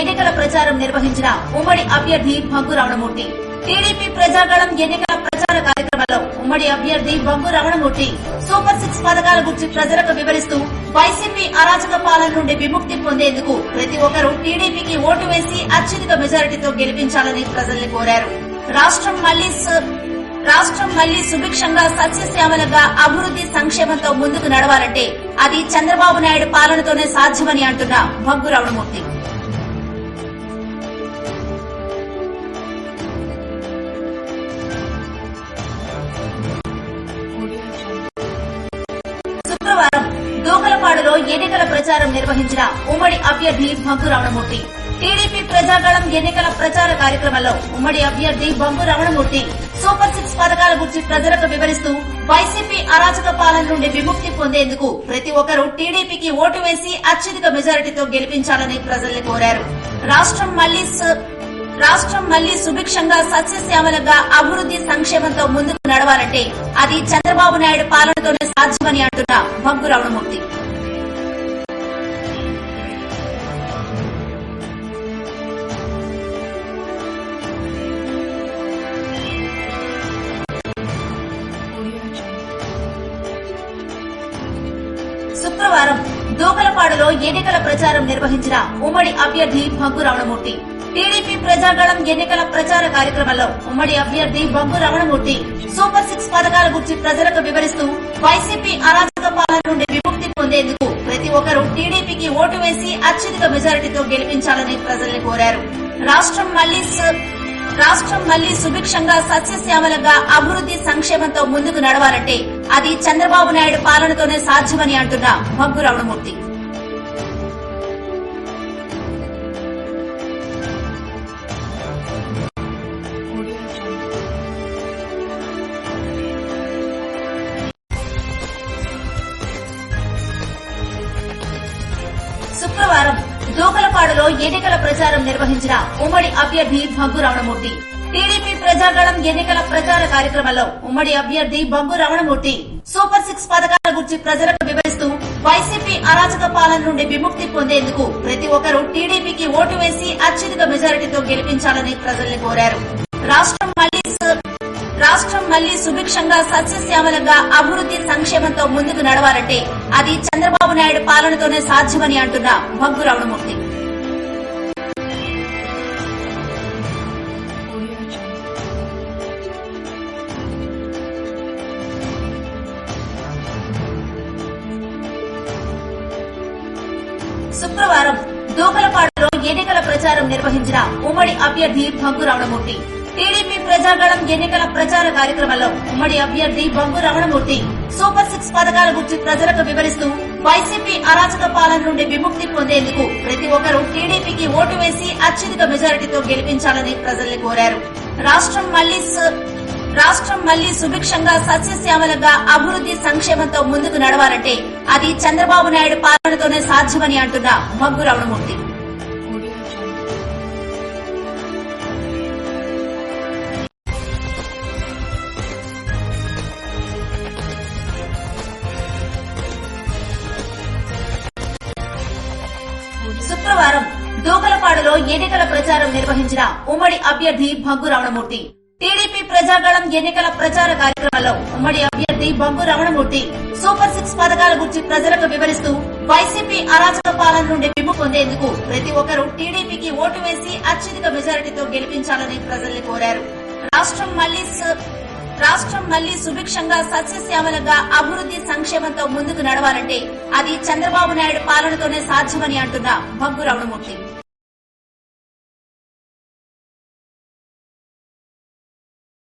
ఎన్నికల ప్రచారం నిర్వహించిన ఉమ్మడి అభ్యర్థి భగ్గు రమణమూర్తి. టీడీపీ ప్రజాగణం ఎన్నికల ప్రచార కార్యక్రమంలో ఉమ్మడి అభ్యర్థి భగ్గు రమణమూర్తి సూపర్ సిక్స్ పథకాల గురించి ప్రజలకు వివరిస్తూ వైసీపీ అరాచక పాలన నుండి విముక్తి పొందేందుకు ప్రతి ఒక్కరూ టీడీపీకి ఓటు వేసి అత్యధిక మెజారిటీతో గెలిపించాలని ప్రజల్ని కోరారు. రాష్ట్రం మళ్ళీ రాష్ట్రం మళ్ళీ సుభిక్షంగా సస్యశ్యామలంగా అభివృద్ది సంక్షేమంతో ముందుకు నడవాలంటే అది చంద్రబాబు నాయుడు పాలనతోనే సాధ్యమని అంటున్న భగ్గు రమణమూర్తి. శుక్రవారం దూకలపాడులో ఎన్నికల ప్రచారం నిర్వహించిన ఉమ్మడి అభ్యర్థి భంగు రమణమూర్తి. టీడీపీ ప్రజాగళం ఎన్నికల ప్రచార కార్యక్రమంలో ఉమ్మడి అభ్యర్థి బంగు రమణమూర్తి సూపర్ చట్టాల గురించి ప్రజలకు వివరిస్తూ వైసీపీ అరాచక పాలన నుండి విముక్తి పొందేందుకు ప్రతి ఒక్కరూ టీడీపీకి ఓటు వేసి అత్యధిక మెజారిటీతో గెలిపించాలని ప్రజల్ని కోరారు. రాష్ట్రం మళ్ళీ రాష్ట్రం మళ్ళీ సుభిక్షంగా సస్యశ్యామలంగా అభివృద్ది సంక్షేమంతో ముందుకు నడవాలంటే అది చంద్రబాబు నాయుడు పాలనతోనే సాధ్యమని అంటున్న భగ్గు రమణమూర్తి. శుక్రవారం దూకలపాడులో ఎన్నికల ప్రచారం నిర్వహించిన ఉమ్మడి అభ్యర్థి భగ్గు రమణమూర్తి. టీడీపీ ప్రజాగళం ఎన్నికల ప్రచార కార్యక్రమంలో ఉమ్మడి అభ్యర్థి భగ్గు రమణమూర్తి సూపర్ సిక్స్ పథకాల గురించి ప్రజలకు వివరిస్తూ వైసీపీ అరాచక పాలన నుండి విముక్తి పొందేందుకు ప్రతి ఒక్కరూ టీడీపీకి ఓటు వేసి అత్యధిక మెజారిటీతో గెలిపించాలని ప్రజల్ని కోరారు. రాష్ట్రం మళ్ళీ రాష్ట్రం మళ్ళీ సుభిక్షంగా సస్యశ్యామలంగా అభివృద్ది సంక్షేమ ముందుకు నడవాలంటే అది చంద్రబాబు నాయుడు పాలనతోనే సాధ్యమని అంటున్న భగ్గు రమణమూర్తి. శుక్రవారం దూకలపాడులో ఎన్నికల ప్రచారం నిర్వహించిన ఉమ్మడి అభ్యర్థి భగ్గు రమణమూర్తి. టీడీపీ ప్రజాగళం ఎన్నికల ప్రచార కార్యక్రమంలో ఉమ్మడి అభ్యర్థి భగ్గు రమణమూర్తి. సూపర్ సిక్స్ పథకాల గురించి ప్రజలకు వివరిస్తూ వైసీపీ అరాచక పాలన నుండి విముక్తి పొందేందుకు ప్రతి ఒక్కరూ టీడీపీకి ఓటు వేసి అత్యధిక మెజారిటీతో గెలిపించాలని ప్రజల్ని కోరారు. రాష్ట్రం మళ్ళీ రాష్ట్రం మళ్ళీ సుభిక్షంగా సస్యశ్యామలంగా అభివృద్ది సంక్షేమంతో ముందుకు నడవాలంటే అది చంద్రబాబు నాయుడు పాలనతోనే సాధ్యమని అంటున్న భగ్గు రమణమూర్తి. శుక్రవారం దూకలపాడులో ఎన్నికల ప్రచారం నిర్వహించిన ఉమ్మడి అభ్యర్థి భంగు రమణమూర్తి టీడీపీ ప్రజాగణం ఎన్నికల ప్రచార కార్యక్రమంలో ఉమ్మడి అభ్యర్థి భగ్గు రమణమూర్తి సూపర్ సిక్స్ పథకాల గురించి ప్రజలకు వివరిస్తూ వైసీపీ అరాచక పాలన నుండి విముక్తి పొందేందుకు ప్రతి ఒక్కరూ టీడీపీకి ఓటు వేసి అత్యధిక మెజారిటీతో గెలిపించాలని ప్రజల్ని కోరారు. రాష్ట్రం మళ్ళీ రాష్ట్రం మళ్ళీ సుభిక్షంగా సస్యశ్యామలంగా అభివృద్ది సంక్షేమంతో ముందుకు నడవాలంటే అది చంద్రబాబు నాయుడు పాలనతోనే సాధ్యమని అంటున్న మగ్గు రమణమూర్తి. శుక్రవారం దూకలపాడులో ఎన్నికల ప్రచారం నిర్వహించిన ఉమ్మడి అభ్యర్థి భగ్గు రమణమూర్తి. టీడీపీ ప్రజాగళం ఎన్నికల ప్రచార కార్యక్రమంలో ఉమ్మడి అభ్యర్థి భగ్గు రమణమూర్తి సూపర్ సిక్స్ పథకాల గురించి ప్రజలకు వివరిస్తూ వైసీపీ అరాచక పాలన నుండి విముక్తి పొందేందుకు ప్రతి ఒక్కరూ టీడీపీకి ఓటు వేసి అత్యధిక మెజారిటీతో గెలిపించాలని ప్రజల్ని కోరారు. రాష్ట్రం మళ్ళీ రాష్ట్రం మళ్ళీ సుభిక్షంగా సస్యశ్యామలంగా అభివృద్ది సంక్షేమంతో ముందుకు నడవాలంటే అది చంద్రబాబు నాయుడు పాలనతోనే సాధ్యమని అంటున్న భగ్గు రమణమూర్తి.